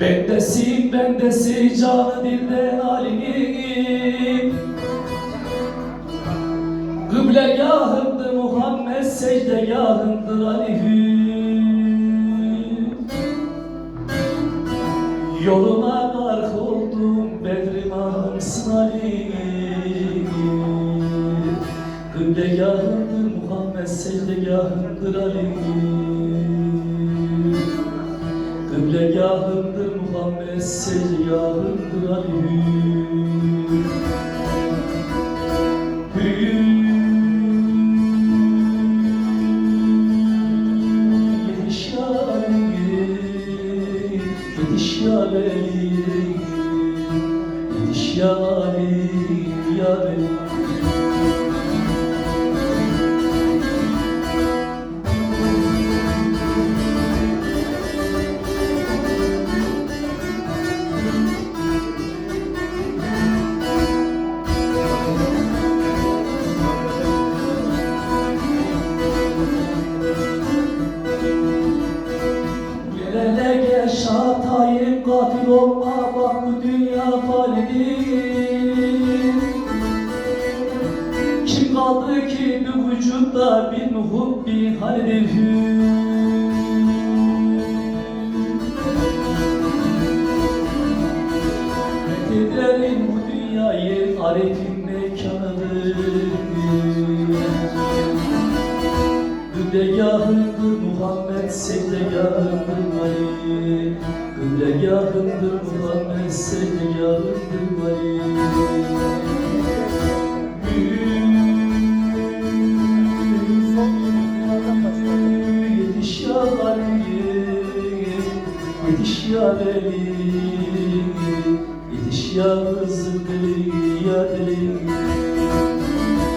Bendesin bendesi canı dilden alim Kıblegahındır Muhammed secdegahındır Alihü Yoluna gark oldum Bedrim ağamsın Ali Kıblegahındır Muhammed secdegahındır Ali Kıblegahındır Muhammed secdegahındır Ali Yetiş ya Ali, şatayım katil olma bak bu dünya fanidir Kim kaldı ki bu vücutta bir nuhut bir Fethedelim bu dünyayı arifin mekanıdır. Gündegahındır Muhammed secdegahındır Gündegahındır Muhammed secdegahındır Ali Yetiş ya Ali Yetiş ya Veli Yetiş ya Zıdri ya Deli